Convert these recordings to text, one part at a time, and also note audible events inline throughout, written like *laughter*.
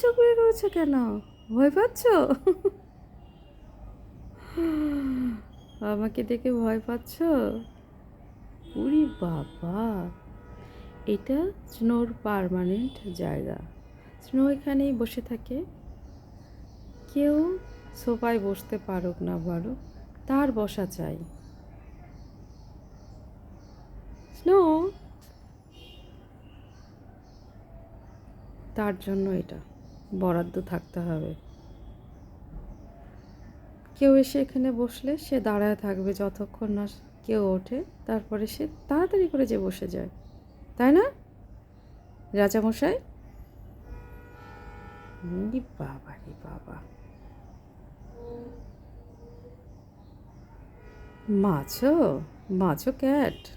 চোখ বের করেছ কেন? ভয় পাচ্ছ? আমাকে দেখে ভয় পাচ্ছ? উরি বাবা! এটা স্নোর পার্মানেন্ট জায়গা। স্নো এখানেই বসে থাকে। কেউ সোফায় বসতে পারুক না পারুক তার বসা চাই। স্নো! তার জন্য এটা। বরাদ্দ থাকতে হবে। কেউ এসে এখানে বসলে সে দাঁড়ায় থাকবে যতক্ষণ না কেউ ওঠে, তারপরে সে তাড়াতাড়ি করে যে বসে যায়। তাই না? রাজামশাই? বাবা রে বাবা। মাছও মাছও ক্যাট।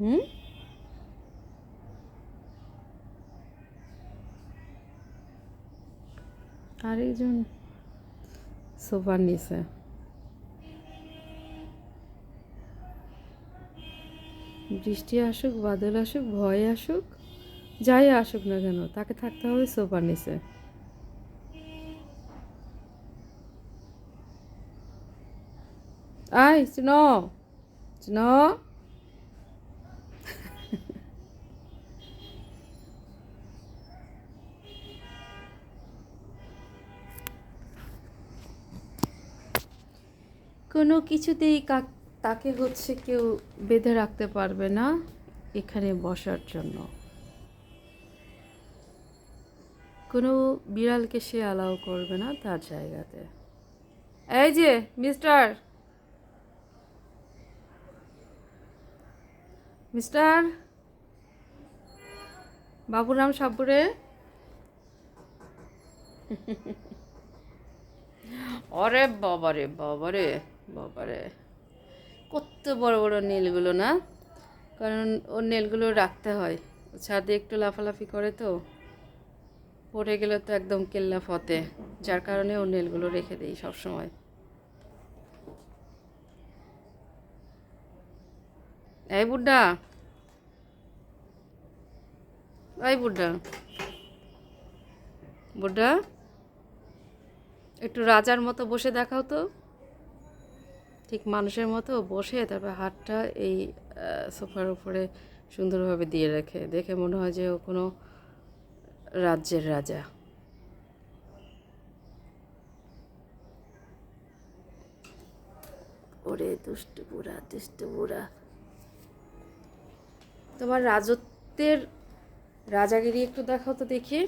হুম? আরেকজন সোফার নিচে। বৃষ্টি আসুক, বাদল আসুক, ভয় আসুক, যাই আসুক না কেন, তাকে থাকতে হবে সোফার নিচে। I snow snow. কোনো কিছুতেই তাকে হচ্ছে কেউ বেঁধে রাখতে পারবে না এখানে বসার জন্য। কোনো বিড়ালকে সে অ্যালাউ করবে না তার জায়গাতে। এই যে মিস্টার মিস্টার বাবুরাম সাবুরে অরে *laughs* বাবারে বাবারে। বাবারে, কত বড় বড় নীলগুলো না? কারণ ওর নীলগুলো রাখতে হয়। ছাদে একটু লাফালাফি করে তো, পড়ে গেলে তো একদম কেল্লা ফতে, যার কারণে ওর নীলগুলো রেখে দিই সবসময়। এই বুড্ডা এই বুড্ডা বুড্ডা, একটু রাজার মতো বসে দেখাও তো। ঠিক মানুষের মতো বসে তারপর হাতটা এই সোফার উপরে সুন্দরভাবে দিয়ে রাখে, দেখে মনে হয় যে ও কোনো রাজ্যের রাজা। ওরে দুষ্টু বুড়া দুষ্টু বুড়া। তোমার রাজত্বের রাজাগিরি একটু দেখাও তো দেখি।